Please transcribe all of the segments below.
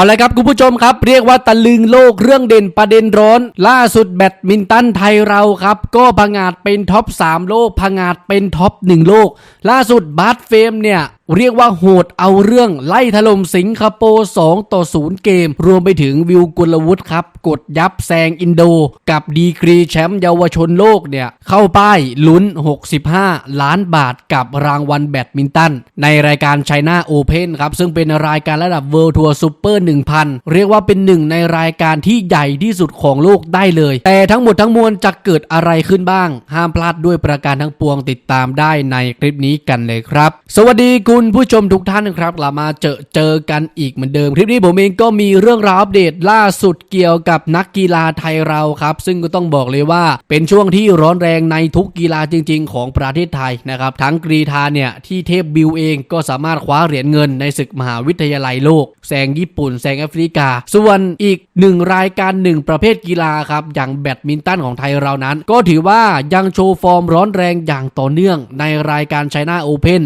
เอาละครับคุณผู้ชมครับ เรียกว่าตะลึงโลกเรื่องเด่นประเด็นร้อน ล่าสุดแบดมินตันไทยเราครับ ก็พังอาจเป็นท็อป 3 โลกพังอาจเป็นท็อป 1 โลก ล่าสุดบาสเฟมเนี่ย เรียกว่าโหดเอาเรื่องไล่ถล่มสิงคโปร์2ต่อ 0 เกม รวมไปถึงวิวกุลวุฒิครับ กดยับแซงอินโด กับดีกรีแชมป์เยาวชนโลกเนี่ย เข้าป้ายลุ้น 65 ล้านบาทกับรางวัลแบดมินตัน ในรายการ China Open ครับ ซึ่งเป็นรายการระดับ World Tour Super 1000 เรียกว่าเป็นหนึ่งในรายการที่ใหญ่ที่สุดของโลกได้เลย แต่ทั้งหมดทั้งมวลจะเกิดอะไรขึ้นบ้าง ห้ามพลาดด้วยประการทั้งปวงติดตามได้ในคลิปนี้กันเลยครับ สวัสดีคุณณผู้ชมทุกท่านนะครับเรามาเจอเจอกันอีกเหมือนเดิม คลิปนี้ผมเองก็มีเรื่องราวอัปเดตล่าสุดเกี่ยวกับนักกีฬาไทยเราครับ ซึ่งก็ต้องบอกเลยว่าเป็นช่วงที่ร้อนแรงในทุกกีฬาจริง ๆ ของประเทศไทยนะครับ ทั้งกรีธาเนี่ยที่เทพบิวเองก็สามารถคว้าเหรียญเงินในศึกมหาวิทยาลัยโลกแซงญี่ปุ่นแซงแอฟริกา ส่วนอีกหนึ่งรายการหนึ่งประเภทกีฬาครับอย่างแบดมินตันของไทยเรานั้น ก็ถือว่ายังโชว์ฟอร์มร้อนแรงอย่างต่อเนื่องในรายการ China Open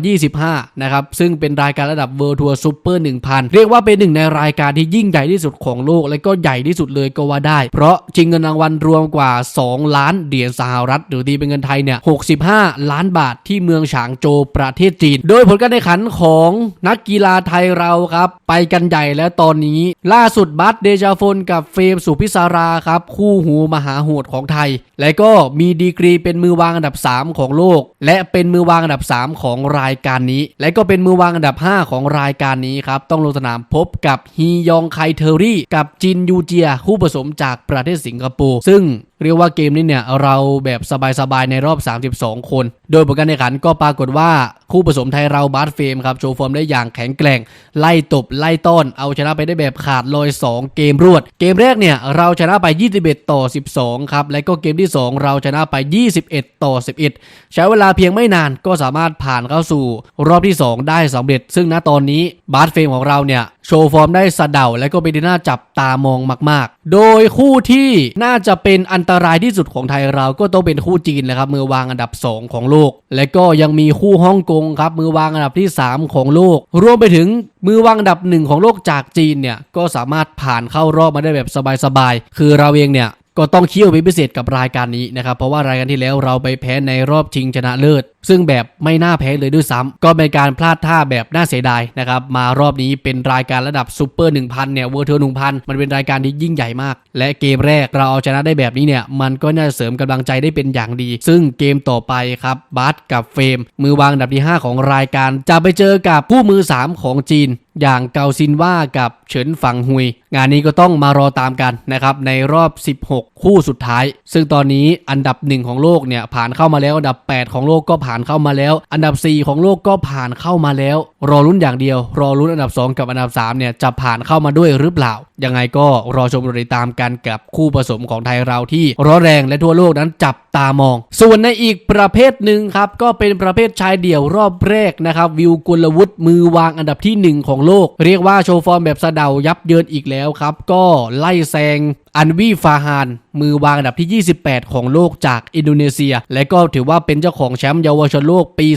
2025นะครับ ซึ่งเป็นรายการระดับ World Tour Super 1000 เรียกว่าเป็นหนึ่งในรายการที่ยิ่งใหญ่ที่สุดของโลก และก็ใหญ่ที่สุดเลยก็ว่าได้ เพราะชิงเงินรางวัลรวมกว่า 2 ล้านเหรียญสหรัฐ หรือตีเป็นเงินไทยเนี่ย 65 ล้านบาทที่เมืองฉางโจวประเทศจีน โดยผลการแข่งขันของนักกีฬาไทยเราครับ ไปกันใหญ่แล้วตอนนี้ ล่าสุดบัสเดจาฟนกับเฟรมสุพิสาราครับ คู่หูมหาโหดของไทย และก็มีดีกรีเป็นมือวางอันดับ 3 ของโลก และเป็นมือวางอันดับ 3 ของรายการนี้และก็เป็นมือวางอันดับ 5 ของรายการนี้ครับ ต้องลงสนามพบกับฮียองไคเทอรี่ กับจินยูเจีย คู่ผสมจากประเทศสิงคโปร์ซึ่ง เรียกว่าเกมนี้เนี่ยเราแบบสบายๆในรอบ 32 คน โดยผลการแข่งขันก็ปรากฏว่าคู่ผสมไทยเราบาสเฟรมครับโชว์ฟอร์มได้อย่างแข็งแกร่ง ไล่ตบไล่ต้อนเอาชนะไปได้แบบขาดลอย 2 เกมรวด เกมแรกเนี่ยเราชนะไป 21 ต่อ 12 ครับ และก็เกมที่ 2 เราชนะไป 21 ต่อ 11 ใช้เวลาเพียงไม่นานก็สามารถผ่านเข้าสู่รอบที่ 2 ได้สำเร็จ ซึ่งณตอนนี้บาสเฟรมของเราเนี่ย โชว์ฟอร์มได้สะเดาและก็เป็นที่น่าจับตามองมาก ๆ โดยคู่ที่น่าจะเป็นอันตรายที่สุดของไทยเราก็ต้องเป็นคู่จีนแหละครับมือวางอันดับ 2 ของโลก และก็ยังมีคู่ฮ่องกงครับมือวางอันดับที่ 3 ของโลก รวมไปถึงมือวางอันดับหนึ่งของโลกจากจีนเนี่ยก็สามารถผ่านเข้ารอบมาได้แบบสบาย ๆ คือเราเองเนี่ย ก็ต้องเคี่ยวเป็นพิเศษกับรายการนี้นะครับเพราะว่ารายการที่แล้วเราไปแพ้ในรอบชิงชนะเลิศ ซึ่งแบบไม่น่าแพ้เลยด้วยซ้ำก็เป็นการพลาดท่าแบบน่าเสียดายนะครับมารอบนี้เป็นรายการระดับซูเปอร์1000เนี่ยเวอร์เทอร์1000มันเป็นรายการที่ยิ่งใหญ่มาก และเกมแรกเราเอาชนะได้แบบนี้เนี่ยมันก็น่าจะเสริมกำลังใจได้เป็นอย่างดี ซึ่งเกมต่อไปครับบาสกับเฟรมมือวางอันดับที่ 5 ของรายการ จะไปเจอกับผู้มือ 3 ของจีน อย่างเกาซินว่ากับเฉินฝังฮุย งานนี้ก็ต้องมารอตามกันนะครับในรอบ 16 คู่สุดท้าย ซึ่งตอนนี้อันดับหนึ่งของโลกเนี่ยผ่านเข้ามาแล้ว อันดับ 8 ของโลกก็ผ่านเข้ามาแล้ว อันดับ 4 ของโลกก็ผ่านเข้ามาแล้ว รอลุ้นอย่างเดียว รอลุ้นอันดับ 2 กับอันดับ3เนี่ยจะผ่านเข้ามาด้วยหรือเปล่า ยังไงก็รอชมรอติดตามกันกับคู่ผสมของไทยเราที่ร้อนแรงและทั่วโลกนั้นจับตามอง ส่วนในอีกประเภทหนึ่งครับ ก็เป็นประเภทชายเดี่ยวรอบแรกนะครับ วิวกุลวุฒิมือวางอันดับที่ 1 ของโลก เรียกว่าโชว์ฟอร์มแบบสะเดายับเยินอีกแล้วครับ ก็ไล่แซง อันวีฟาฮาน มือวางอันดับที่ 28 ของโลกจากอินโดนีเซีย และก็ถือว่าเป็นเจ้าของแชมป์เยาวชนโลกปี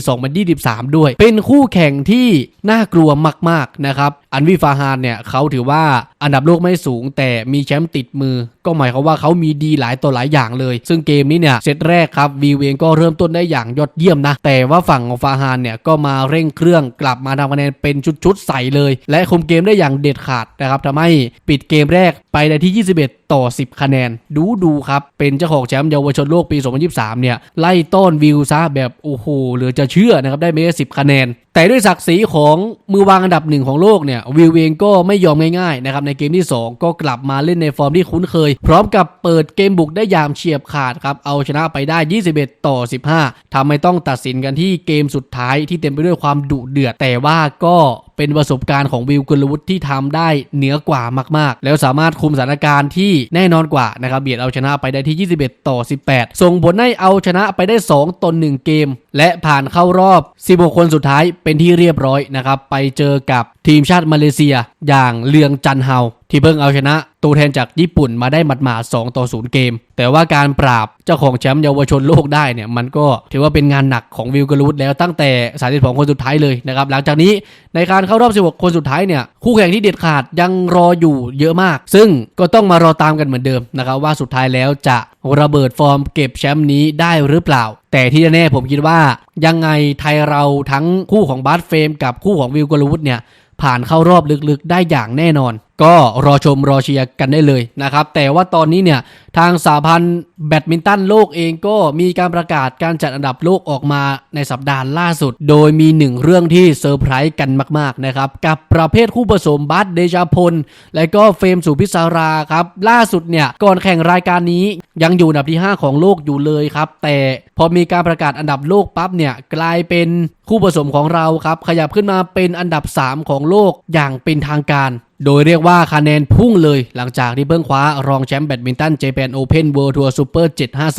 2023 ด้วย เป็นคู่แข่งที่น่ากลัวมาก ๆ นะครับ อันวีฟาฮานเนี่ยเขาถือว่าอันดับโลกไม่สูงแต่มีแชมป์ติดมือ ก็หมายความว่าเขามีดีหลายต่อหลายอย่างเลย ซึ่งเกมนี้เนี่ยเซตแรกครับวีเวงก็เริ่มต้นได้อย่างยอดเยี่ยมนะ แต่ว่าฝั่งของฟาฮานเนี่ยก็มาเร่งเครื่องกลับมาทำคะแนนเป็นชุดๆใส่เลย และคุมเกมได้อย่างเด็ดขาดนะครับทำให้ปิดเกมแรกไปในที่ 21 ต่อ 10 คะแนน ดูดูครับ เป็นเจ้าของแชมป์เยาวชนโลกปี 2023 เนี่ย ไล่ต้อนวิวซะแบบโอ้โหเหลือจะเชื่อนะครับ ได้เมสิบคะแนน แต่ด้วยศักดิ์ศรีของมือวางอันดับหนึ่งของโลกเนี่ย วิวเองก็ไม่ยอมง่ายๆนะครับ ในเกมที่ 2 ก็กลับมาเล่นในฟอร์มที่คุ้นเคยพร้อมกับเปิดเกมบุกได้อย่างเฉียบขาดครับ เอาชนะไปได้ 21 ต่อ 15ทำให้ต้องตัดสินกันที่เกมสุดท้ายที่เต็มไปด้วยความดุเดือดแต่ว่าก็ เป็นประสบการณ์ของวิวกุลวุฒิที่ทำได้เหนือกว่ามาก ๆ แล้วสามารถคุมสถานการณ์ที่แน่นอนกว่านะครับเบียดเอาชนะไปได้ที่ 21 ต่อ 18 ส่งผลให้เอาชนะไปได้ 2ต่อ1เกม และผ่านเข้ารอบ 16 คนสุดท้ายเป็นที่เรียบร้อยนะครับไปเจอกับทีมชาติมาเลเซียอย่างเลืองจันเฮาที่เพิ่งเอาชนะตัวแทนจากญี่ปุ่นมาได้หมาดๆ2ต่อ0เกม แต่ว่าการปราบเจ้าของแชมป์เยาวชนโลกได้เนี่ยมันก็ถือว่าเป็นงานหนักของวิลกรูดแล้วตั้งแต่32คนสุดท้ายเลยนะครับหลังจากนี้ในการเข้ารอบ 16 คนสุดท้ายเนี่ยคู่แข่งที่เด็ดขาดยังรออยู่เยอะมาก ซึ่งก็ต้องมารอตามกันเหมือนเดิมนะครับว่าสุดท้ายแล้วจะระเบิดฟอร์มเก็บแชมป์นี้ได้หรือเปล่า แต่ที่แน่ผมคิดว่ายังไงไทยเราทั้งคู่ของบาสเฟรมกับคู่ของวิลกลูดเนี่ยผ่านเข้ารอบลึกๆได้อย่างแน่นอน ก็รอชมรอเชียร์กันได้เลยนะครับ แต่ว่าตอนนี้เนี่ยทางสาพันธ์แบดมินตันโลกเองก็มีการประกาศการจัดอันดับโลกออกมาในสัปดาห์ล่าสุด โดยมีหนึ่งเรื่องที่เซอร์ไพรส์กันมาก ๆ นะครับ กับประเภทคู่ผสมบัสเดชาพล และก็เฟรมสุพิศาราครับ ล่าสุดเนี่ย ก่อนแข่งรายการนี้ยังอยู่อันดับที่ 5 ของโลกอยู่เลยครับ แต่พอมีการประกาศอันดับโลกปั๊บเนี่ยกลายเป็นคู่ผสมของเราครับขยับขึ้นมาเป็นอันดับ 3 ของโลกอย่างเป็นทางการ โดยเรียกว่าคะแนนพุ่งเลยหลังจากที่เพิ่งคว้ารองแชมป์แบดมินตันเจแปนโอเพนเวิลด์ทัวร์ซูเปอร์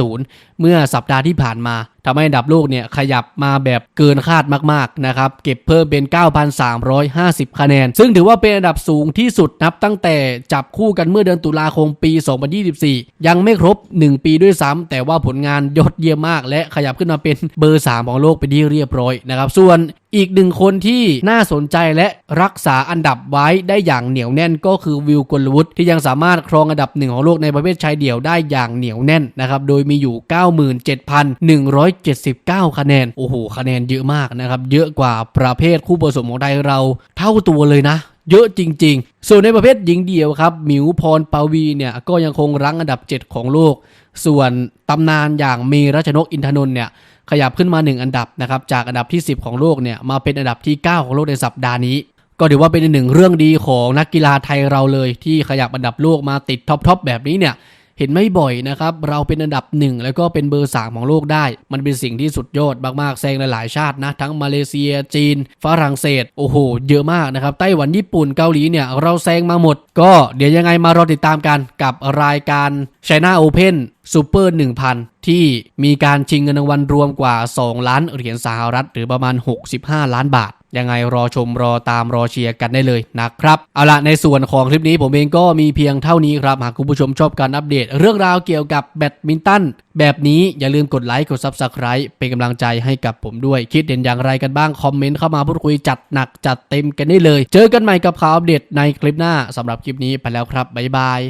750 เมื่อสัปดาห์ที่ผ่านมาทำให้อันดับโลกเนี่ยขยับมาแบบเกินคาดมากๆนะครับเก็บเพิ่มเป็น 9,350 คะแนน ซึ่งถือว่าเป็นอันดับสูงที่สุดนับตั้งแต่จับคู่กันเมื่อเดือนตุลาคมปี 2024 ยังไม่ครบ 1 ปีด้วยซ้ำแต่ว่าผลงานยอดเยี่ยมมาก และขยับขึ้นมาเป็นเบอร์ 3 ของโลกไปที่เรียบร้อยนะครับส่วนอีกหนึ่งคนที่น่าสนใจและรักษาอันดับไว้ได้อย่างเหนียวแน่นก็คือวิลกลวุฒิที่ยังสามารถครองอันดับหนึ่งของโลกในประเภทชายเดี่ยวได้อย่างเหนียวแน่นนะครับโดยมีอยู่179 คะแนน โอ้โห คะแนนเยอะมากนะครับ เยอะกว่าประเภทคู่ผสมของไทยเราเท่าตัวเลยนะเยอะจริงๆ ส่วนในประเภทหญิงเดี่ยวครับ หมิวพรปาวีเนี่ยก็ยังคงรั้งอันดับ 7 ของโลก ส่วนตำนานอย่างเมรัชนกอินทนนท์เนี่ยขยับขึ้นมา 1 อันดับนะครับจากอันดับที่ 10 ของโลกเนี่ยมาเป็นอันดับที่ 9 ของโลกในสัปดาห์นี้ ก็ถือว่าเป็นหนึ่งเรื่องดีของนักกีฬาไทยเราเลย ที่ขยับอันดับโลกมาติดท็อปๆแบบนี้เนี่ย เห็นไม่บ่อยนะครับ เราเป็นอันดับหนึ่งแล้วก็เป็นเบอร์ 3 ของโลกได้ มันเป็นสิ่งที่สุดยอดมากๆแซงหลายๆชาตินะ ทั้งมาเลเซีย จีน ฝรั่งเศส โอ้โห เยอะมากนะครับ ไต้หวัน ญี่ปุ่น เกาหลีเนี่ย เราแซงมาหมด ก็เดี๋ยวยังไงมารอติดตามกันกับรายการ China Open Super 1000 ที่มีการชิงเงินรางวัลรวมกว่า 2 ล้านเหรียญสหรัฐ หรือประมาณ 65 ล้านบาทยังไงรอชมรอตามรอเชียร์กันได้เลยนะครับ เอาละในส่วนของคลิปนี้ผมเองก็มีเพียงเท่านี้ครับ หากคุณผู้ชมชอบการอัปเดต เรื่องราวเกี่ยวกับแบดมินตันแบบนี้อย่าลืมกดไลค์กด Subscribe เป็นกำลังใจให้กับผมด้วย คิดเห็นอย่างไรกันบ้าง คอมเมนต์เข้ามาพูดคุยจัดหนักจัดเต็มกันได้เลย เจอกันใหม่กับข่าวอัปเดตในคลิปหน้าสำหรับคลิปนี้ไปแล้วครับบ๊ายบาย